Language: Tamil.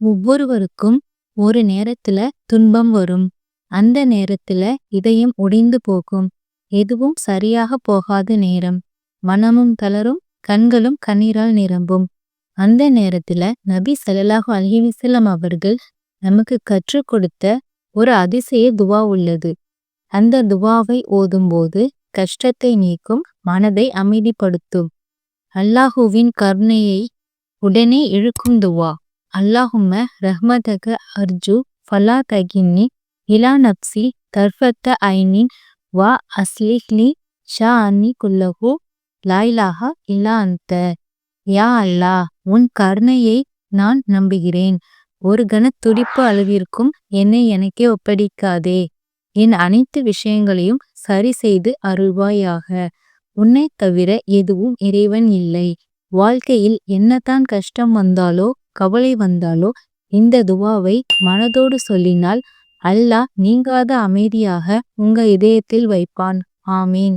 ஒவ்வொருவருக்கும் ஒரு நேரத்துல துன்பம் வரும். அந்த நேரத்துல இதயம் உடைந்து போகும். எதுவும் சரியாக போகாத நேரம். மனமும் தளரும் கண்களும் கண்ணீரால் நிரம்பும். அந்த நேரத்துல நபி ஸல்லல்லாஹு அலைஹி அவர்கள் நமக்கு கற்றுக் கொடுத்த ஒரு அதிசய துவா உள்ளது. அந்த துவாவை ஓதும்போது கஷ்டத்தை நீக்கும் மனதை அமைதிப்படுத்தும். அல்லாஹுவின் கருணையை உடனே இழுக்கும் துவா. அல்லாஹும்ம ரஹ்மதக அர்ஜு ஃபலா தகின்னி இலா நப்சி தர்ஃபத்த ஐனின் வா அஸ்லிஹ்லி ஷா அன்னி குல்லஹு லாயிலாக இல்லா அந்த. யா அல்லாஹ் உன் கருணையை நான் நம்புகிறேன். ஒரு கணத் துடிப்பு அளவிற்கும் என்னை எனக்கே ஒப்படைக்காதே. என் அனைத்து விஷயங்களையும் சரி செய்து அருள்வாயாக. உன்னை தவிர எதுவும் இறைவன் இல்லை. வாழ்க்கையில் என்னதான் கஷ்டம் வந்தாலோ கவலை வந்தாலோ இந்த துவாவை மனதோடு சொல்லினால் அல்லாஹ் நீங்காத அமைதியாக உங்க இதயத்தில் வைப்பான். ஆமீன்.